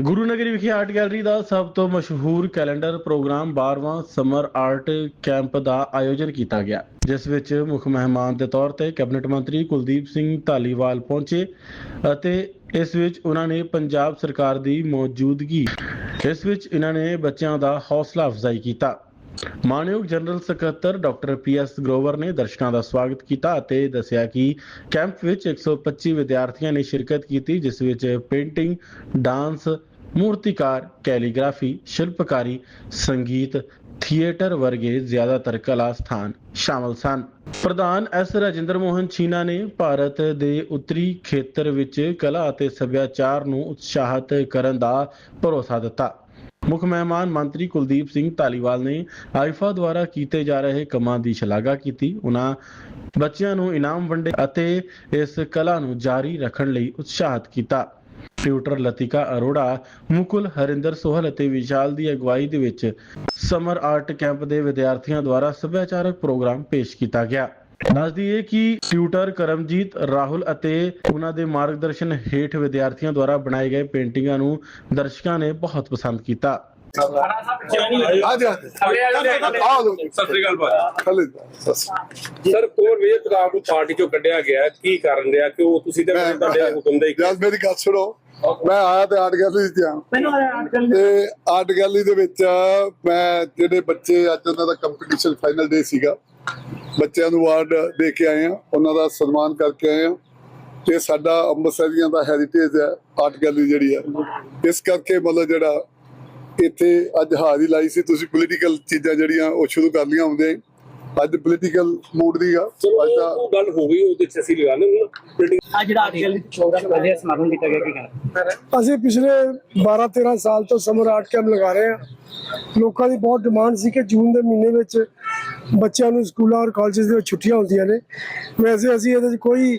ਗੁਰੂ ਨਗਰੀ ਵਿਖੇ art gallery ਦਾ ਸਭ ਤੋਂ ਮਸ਼ਹੂਰ ਕੈਲੰਡਰ ਪ੍ਰੋਗਰਾਮ 12ਵਾਂ ਸਮਰ ਆਰਟ ਕੈਂਪ ਦਾ ਆਯੋਜਨ ਕੀਤਾ ਗਿਆ, ਜਿਸ ਵਿੱਚ ਮੁੱਖ ਮਹਿਮਾਨ ਦੇ ਤੌਰ ਤੇ ਕੈਬਨਿਟ ਮੰਤਰੀ ਕੁਲਦੀਪ ਸਿੰਘ ਧਾਲੀਵਾਲ ਪਹੁੰਚੇ ਅਤੇ ਇਸ ਵਿੱਚ ਉਹਨਾਂ ਨੇ ਪੰਜਾਬ ਸਰਕਾਰ ਦੀ ਮੌਜੂਦਗੀ, ਇਸ ਵਿੱਚ ਇਹਨਾਂ ਨੇ ਬੱਚਿਆਂ ਦਾ ਹੌਸਲਾ ਅਫਜ਼ਾਈ ਕੀਤਾ। ਮਾਨਯੋਗ ਜਨਰਲ ਸਕੱਤਰ ਡਾਕਟਰ ਪੀ ਐਸ ਗਰੋਵਰ ਨੇ ਦਰਸ਼ਕਾਂ ਦਾ ਸਵਾਗਤ ਕੀਤਾ ਅਤੇ ਦੱਸਿਆ ਕਿ ਕੈਂਪ ਵਿੱਚ 125 ਵਿਦਿਆਰਥੀਆਂ ਨੇ ਸ਼ਿਰਕਤ ਕੀਤੀ, ਜਿਸ ਵਿੱਚ ਪੇਂਟਿੰਗ, ਡਾਂਸ ਮੂਰਤੀਕਾਰ, ਕੈਲੀਗ੍ਰਾਫੀ, ਸ਼ਿਲਪਕਾਰੀ, ਸੰਗੀਤ, ਥੀਏਟਰ ਵਰਗੇ ਜ਼ਿਆਦਾਤਰ ਕਲਾ ਸਥਾਨ ਸ਼ਾਮਲ ਸਨ। ਪ੍ਰਧਾਨ ਐਸ ਰਾਜਿੰਦਰ ਮੋਹਨ ਚੀਨਾ ਨੇ ਭਾਰਤ ਦੇ ਉੱਤਰੀ ਖੇਤਰ ਵਿੱਚ ਕਲਾ ਅਤੇ ਸੱਭਿਆਚਾਰ ਨੂੰ ਉਤਸ਼ਾਹਿਤ ਕਰਨ ਦਾ ਭਰੋਸਾ ਦਿੱਤਾ। ਮੁੱਖ ਮਹਿਮਾਨ ਮੰਤਰੀ ਕੁਲਦੀਪ ਸਿੰਘ ਧਾਲੀਵਾਲ ਨੇ ਆਈਫਾ ਦੁਆਰਾ ਕੀਤੇ ਜਾ ਰਹੇ ਕੰਮਾਂ ਦੀ ਸ਼ਲਾਘਾ ਕੀਤੀ। ਉਹਨਾਂ ਬੱਚਿਆਂ ਨੂੰ ਇਨਾਮ ਵੰਡੇ ਅਤੇ ਇਸ ਕਲਾ ਨੂੰ ਜਾਰੀ ਰੱਖਣ ਲਈ ਉਤਸ਼ਾਹਿਤ ਕੀਤਾ। ਟਿਊਟਰ ਲਤਿਕਾ ਅਰੋੜਾ, ਮੁਕੁਲ ਹਰਿੰਦਰ ਸੋਹਲ ਅਤੇ ਵਿਸ਼ਾਲ ਦੀ ਅਗਵਾਈ ਦੇ ਵਿੱਚ ਸਮਰ ਆਰਟ ਕੈਂਪ ਦੇ ਵਿਦਿਆਰਥੀਆਂ ਦੁਆਰਾ ਸੱਭਿਆਚਾਰਕ ਪ੍ਰੋਗਰਾਮ ਪੇਸ਼ ਕੀਤਾ ਗਿਆ। ਦੱਸ ਦਈਏ ਕਿ ਟਿਊਟਰ ਕਰਮਜੀਤ, ਰਾਹੁਲ ਅਤੇ ਉਹਨਾਂ ਦੇ ਮਾਰਗਦਰਸ਼ਨ ਹੇਠ ਵਿਦਿਆਰਥੀਆਂ ਦੁਆਰਾ ਬਣਾਏ ਗਏ ਪੇਂਟਿੰਗਾਂ ਨੂੰ ਦਰਸ਼ਕਾਂ ਨੇ ਬਹੁਤ ਪਸੰਦ ਕੀਤਾ। ਸਤਿ ਸ੍ਰੀ ਅਕਾਲ ਭਾਜੀ ਖਲੇ ਸਰ ਕੋਰ ਵੀ ਪੰਜਾਬ ਨੂੰ ਪਾਰਟੀ ਚੋਂ ਕੱਢਿਆ ਗਿਆ ਹੈ। ਕੀ ਕਾਰਨ ਰਿਹਾ? ਕਿ ਉਹ ਤੁਸੀਂ ਤੇ ਮੈਂ ਤੁਹਾਡੇ ਹੁਕਮ ਦੇ ਜਦ ਮੇਰੀ ਗੱਲ ਸੁਣੋ। ਮੈਂ ਆਇਆ ਤੇ ਆਰਟ ਗੈਲਰੀ ਚ ਆ ਤੇ ਆਰਟ ਗੈਲਰੀ ਦੇ ਵਿੱਚ ਮੈਂ ਜਿਹੜੇ ਬੱਚੇ ਅੱਜ ਉਹਨਾਂ ਦਾ ਕੰਪੀਟੀਸ਼ਨ ਫਾਈਨਲ ਡੇ ਸੀਗਾ ਬੱਚਿਆਂ ਨੂੰ ਅਵਾਰਡ ਦੇ ਕੇ ਆਏ ਆ ਉਹਨਾਂ ਦਾ ਸਨਮਾਨ ਕਰਕੇ ਆਏ ਆ ਤੇ ਸਾਡਾ ਅੰਮ੍ਰਿਤਸਰੀਆਂ ਦਾ ਹੈਰੀਟੇਜ ਹੈ ਆਰਟ ਗੈਲਰੀ ਜਿਹੜੀ ਹੈ। ਇਸ ਕਰਕੇ ਮਤਲਬ ਜਿਹੜਾ ਇੱਥੇ ਅੱਜ ਹਾਜ਼ਰੀ ਲਾਈ ਸੀ। ਤੁਸੀਂ ਪੋਲੀਟੀਕਲ ਚੀਜ਼ਾਂ ਜਿਹੜੀਆਂ ਉਹ ਸ਼ੁਰੂ ਕਰ ਲੀਆਂ ਹੁੰਦੇ ਅੱਜ ਪੋਲੀਟੀਕਲ ਮੂਡ ਦੀ ਆ। ਅੱਜ ਦਾ ਉਹ- ਗੱਲ ਹੋ ਗਈ ਉਹਦੇ ਚ ਅਸੀਂ ਲਗਾ ਲੈਂਦੇ ਹਾਂ। ਆ ਜਿਹੜਾ ਅੱਜ ਕੱਲ੍ਹ ਪ੍ਰੋਗਰਾਮ ਵਧੀਆ ਸਮਾਗਮ ਕੀਤਾ ਗਿਆ ਕੀ ਕਹਿਣਾ? ਅਸੀਂ ਪਿਛਲੇ 12-13 ਸਾਲ ਤੋਂ ਸਮਰ ਆਰਟ ਕੈਂਪ ਲਗਾ ਰਹੇ ਹਾਂ। ਲੋਕਾਂ ਦੀ ਬਹੁਤ ਡਿਮਾਂਡ ਸੀ ਕਿ ਜੂਨ ਦੇ ਮਹੀਨੇ ਵਿੱਚ ਬੱਚਿਆਂ ਨੂੰ ਸਕੂਲਾਂ ਔਰ ਕਾਲਜਸ ਦੇ ਵਿੱਚ ਛੁੱਟੀਆਂ ਹੁੰਦੀਆਂ ਨੇ। ਵੈਸੇ ਅਸੀਂ ਇਹਦੇ ਵਿੱਚ ਕੋਈ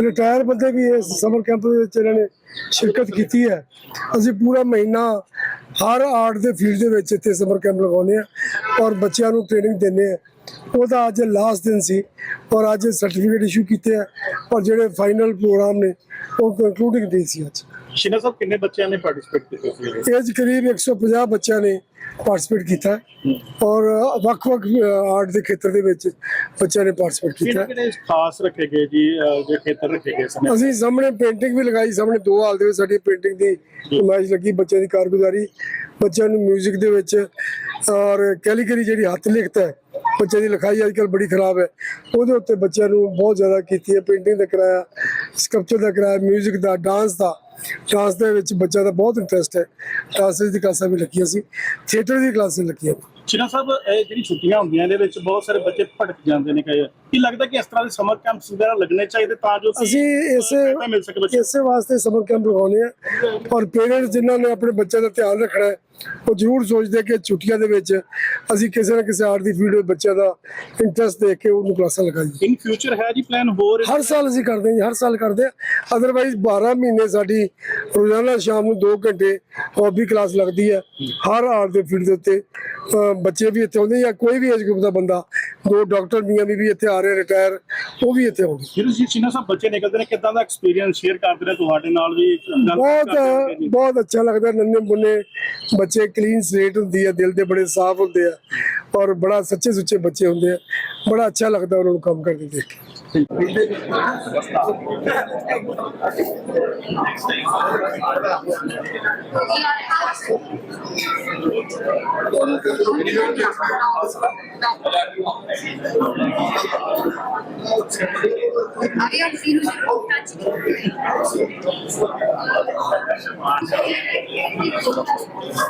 ਰਿਟਾਇਰ ਬੰਦੇ ਵੀ ਇਸ ਸਮਰ ਕੈਂਪ ਦੇ ਵਿੱਚ ਇਹਨਾਂ ਨੇ ਸ਼ਿਰਕਤ ਕੀਤੀ ਹੈ। ਅਸੀਂ ਪੂਰਾ ਮਹੀਨਾ ਹਰ ਆਰਟ ਦੇ ਫੀਲਡ ਦੇ ਵਿੱਚ ਇੱਥੇ ਸਮਰ ਕੈਂਪ ਲਗਾਉਂਦੇ ਆ ਔਰ ਬੱਚਿਆਂ ਨੂੰ ਟ੍ਰੇਨਿੰਗ ਦਿੰਦੇ ਆ ਉਹਦਾ ਅੱਜ ਲਾਸਟ ਦਿਨ ਸੀ ਔਰ ਅੱਜ ਸਰਟੀਫਿਕੇਟ ਇਸ਼ੂ ਕੀਤੇ ਆ ਔਰ ਜਿਹੜੇ ਫਾਈਨਲ ਪ੍ਰੋਗਰਾਮ ਨੇ ਉਹ ਕੰਕਲੂਡਿੰਗ ਡੇ ਸੀ ਅੱਜ। ਸ਼ਿਨਾ ਸਾਹਿਬ ਕਿੰਨੇ ਬੱਚਿਆਂ ਨੇ ਪਾਰਟਿਸਿਪੇਟ ਕੀਤਾ ਸੀ ਇਹ 'ਚ ਕਰੀਬ 150 ਬੱਚਿਆਂ ਨੇ ਪਾਰਟਿਸਿਪੇਟ ਕੀਤਾ ਹੈ ਔਰ ਵੱਖ-ਵੱਖ ਆਰਟ ਦੇ ਖੇਤਰ ਦੇ ਵਿੱਚ ਬੱਚਿਆਂ ਨੇ ਪਾਰਟਿਸਿਪੇਟ ਕੀਤਾ ਕਿਹੜੇ ਹੈ। ਕਿਹੜੇ ਖਾਸ ਰੱਖੇ ਗਏ ਜੀ ਅਹ, ਜੇ ਖੇਤਰ ਰੱਖੇ ਗਏ ਸਨ ਅਸੀਂ ਸਾਹਮਣੇ ਪੇਂਟਿੰਗ ਵੀ ਲਗਾਈ ਸਾਹਮਣੇ ਦੋ ਹਾਲ ਦੇ ਵਿੱਚ ਸਾਡੀ ਪੇਂਟਿੰਗ ਦੀ ਨੁਮਾਇਸ਼ ਲੱਗੀ ਬੱਚਿਆਂ ਦੀ ਕਾਰਗੁਜ਼ਾਰੀ ਬੱਚਿਆਂ ਨੂੰ 뮤직 ਦੇ ਵਿੱਚ ਔਰ ਕੈਲੀਗਰੀ ਜਿਹੜੀ ਹੱਥ ਲਿਖਤ ਹੈ ਬੱਚਿਆਂ ਦੀ ਲਿਖਾਈ ਅੱਜਕੱਲ ਬੜੀ ਖਰਾਬ ਹੈ ਉਹਦੇ ਉੱਤੇ ਬੱਚਿਆਂ ਨੂੰ ਬਹੁਤ ਜ਼ਿਆਦਾ ਕੀਤੀ ਹੈ ਪੇਂਟਿੰਗ ਦਾ ਕਰਾਇਆ ਸਕਲਪਚਰ ਦਾ ਕਰਾਇਆ 뮤직 ਦਾ ਡਾਂਸ ਦਾ ਡਾਂਸ ਦੇ ਵਿੱਚ ਬੱਚਿਆਂ ਦਾ ਬਹੁਤ ਇੰਟਰਸਟ ਹੈ। ਕਲਾਸਿਸ ਦੀ ਕਲਾਸਾਂ ਵੀ ਲੱਗੀਆਂ ਸੀ। ਥੀਏਟਰ ਦੀ ਕਲਾਸਾਂ ਲੱਗੀਆਂ। ਸ਼ਿਨਾ ਸਾਹਿਬ ਇਹ ਜਿਹੜੀ ਛੁੱਟੀਆਂ ਹੁੰਦੀਆਂ ਇਹਦੇ ਵਿੱਚ ਬਹੁਤ ਸਾਰੇ ਬੱਚੇ ਭਟਕ ਜਾਂਦੇ ਨੇ ਕਈ ਕੀ ਲੱਗਦਾ ਕਿ ਇਸ ਤਰ੍ਹਾਂ ਦੇ ਸਮਰ ਕੈਂਪਸ ਵਗੈਰਾ ਲੱਗਣੇ ਚਾਹੀਦੇ ਤਾਂ ਜੋ ਅਸੀਂ ਇਸੇ ਬੱਚੇ ਇਸੇ ਵਾਸਤੇ ਸਮਰ ਕੈਂਪ ਲਗਾਉਣੇ ਆ। ਔਰ ਪੇਰੈਂਟਸ ਜਿਨ੍ਹਾਂ ਨੇ ਆਪਣੇ ਬੱਚੇ ਦਾ ਧਿਆਨ ਰੱਖਣਾ ਹੈ ਉਹ ਜ਼ਰੂਰ ਸੋਚਦੇ ਕਿ ਛੁੱਟੀਆਂ ਦੇ ਵਿੱਚ ਅਸੀਂ ਕਿਸੇ ਨਾ ਕਿਸੇ ਆਰਟ ਦੀ ਫੀਲਡ ਵਿੱਚ ਬੱਚਿਆਂ ਦਾ ਇੰਟਰਸਟ ਦੇਖ ਕੇ ਉਹਨੂੰ ਕਲਾਸਾਂ ਲਗਾਈਏ। ਇਨ ਫਿਊਚਰ ਹੈ ਜੀ ਪਲਾਨ ਹੋਰ? ਹਰ ਸਾਲ ਅਸੀਂ ਕਰਦੇ ਹਾਂ ਜੀ, ਹਰ ਸਾਲ ਕਰਦੇ ਹਾਂ। ਅਦਰਵਾਈਜ਼ 12 ਮਹੀਨੇ ਸਾਡੀ ਰੋਜ਼ਾਨਾ ਸ਼ਾਮ ਨੂੰ 2 ਘੰਟੇ ਹੌਬੀ ਕਲਾਸ ਲੱਗਦੀ ਹੈ। ਹਰ ਆਰਟ ਦੇ ਫੀਲਡ ਦੇ ਉੱਤੇ ਅਹ ਬੱਚੇ ਵੀ ਇੱਥੇ ਆਉਂਦੇ ਜਾਂ ਕੋਈ ਵੀ ਏਜ ਗਰੁੱਪ ਦਾ ਬੰਦਾ ਦੋ ਡਾਕਟਰ ਮੀਆਂ ਵੀ ਇੱਥੇ ਆ ਰਹੇ ਰਿਟਾਇਰ ਉਹ ਵੀ ਇੱਥੇ ਆਉਂਦੇ। ਜਿਹੜੇ ਜੀ ਸ਼ਿਨਾ ਸਾਹਿਬ ਬੱਚੇ ਨਿਕਲਦੇ ਨੇ ਕਿਦਾਂ ਦਾ ਐਕਸਪੀਰੀਅੰਸ ਸ਼ੇਅਰ ਕਰਦੇ ਨੇ ਤੁਹਾਡੇ ਨਾਲ ਵੀ? ਗੱਲ ਬਹੁਤ ਕਰਦੇ ਜੀ। ਬਹੁਤ ਅੱਛਾ ਲੱਗਦਾ ਨੰਨੇ ਮੁੰਨੇ ਬੱਚੇ ਕਲੀਨ ਸਲੇਟ ਹੁੰਦੀ ਹੈ ਦਿਲ ਦੇ ਬੜੇ ਸਾਫ਼ ਹੁੰਦੇ ਆ ਔਰ ਬੜਾ ਸੱਚੇ ਸੁੱਚੇ ਬੱਚੇ ਹੁੰਦੇ ਆ। ਬੜਾ ਅੱਛਾ ਲੱਗਦਾ ਉਹਨਾਂ ਨੂੰ ਕੰਮ ਕਰਦੇ ਦੇਖ ਕੇ।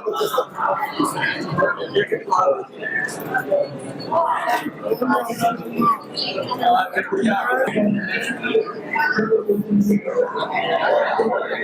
డబ్బులు చేస్తాం